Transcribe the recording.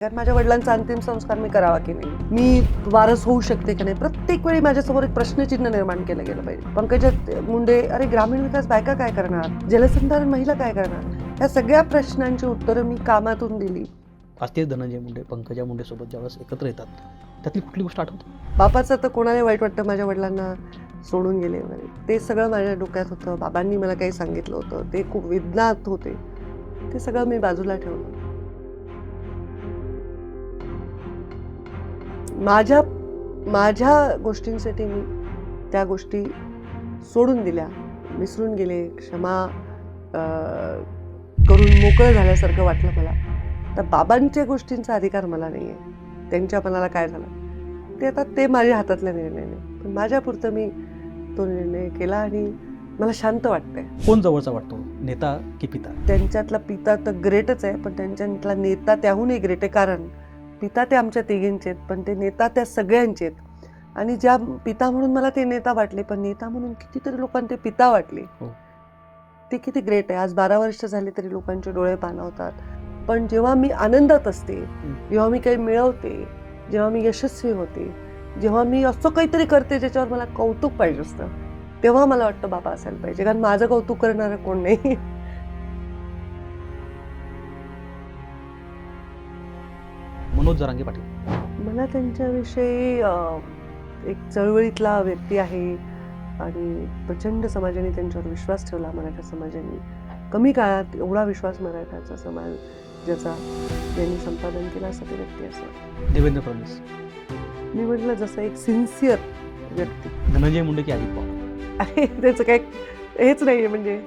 कारण माझ्या वडिलांचा अंतिम संस्कार मी करावा की नाही? मी वारस होऊ शकते की नाही? प्रत्येक वेळी माझ्यासमोर एक प्रश्नचिन्ह निर्माण केलं गेलं पाहिजे. पंकजा मुंडे अरे ग्रामीण विकास बायका काय करणार? जलसंधारण महिला काय करणार? या सगळ्या प्रश्नांची उत्तरं मी कामातून दिली. ते धनंजय मुंडे पंकजा मुंडे सोबत ज्यावेळेस एकत्र येतात त्यातली कुठली गोष्ट आठवते? बापाचं तर कोणाला वाईट वाटतं माझ्या वडिलांना सोडून गेले वगैरे. ते सगळं माझ्या डोक्यात होतं. बाबांनी मला काही सांगितलं होतं. ते खूप वेदनात होते. ते सगळं मी बाजूला ठेवलं. माझ्या माझ्या गोष्टींसाठी मी त्या गोष्टी सोडून दिल्या. विसरून गेले क्षमा करून मोकळं झाल्यासारखं वाटलं मला. तर बाबांच्या गोष्टींचा अधिकार मला नाही आहे त्यांच्या मनाला काय झालं? ते आता ते माझ्या हातातल्या निर्णय नाही पण माझ्यापुरतं मी तो निर्णय केला आणि मला शांत वाटतंय. कोण जवळचा वाटतो? नेता की पिता? त्यांच्यातला पिता तर ग्रेटच आहे पण त्यांच्यातला नेता त्याहूनही ग्रेट आहे. कारण पिता ते आमच्या तिघींचे आहेत पण ते नेता त्या सगळ्यांचे आहेत. आणि ज्या पिता म्हणून मला ते नेता वाटले पण नेता म्हणून कितीतरी लोकांना ते पिता वाटले. हो. ते किती ग्रेट आहे. आज बारा वर्ष झाली तरी लोकांचे डोळे पाणावतात पण जेव्हा मी आनंदात असते जेव्हा मी काही मिळवते जेव्हा मी यशस्वी होते जेव्हा मी असं काहीतरी करते ज्याच्यावर मला कौतुक पाहिजे असतं तेव्हा मला वाटतं बाबा असायला पाहिजे. कारण माझं कौतुक करणारं कोण नाही. मनोज जरांगे पाटील. मला त्यांच्याविषयी एक चळवळीतला व्यक्ती आहे आणि प्रचंड समाजाने त्यांच्यावर विश्वास ठेवला मराठा समाजाने. कमी काळात एवढा विश्वास मराठाचा समाज ज्याचा ज्यांनी संपादन केलं असं ते व्यक्ती असं देवेंद्र फडणवीस. मी म्हटलं जसं एक सिन्सिअर व्यक्ती. धनंजय मुंडे की पवार? आहे त्याचं काय हेच नाही आहे म्हणजे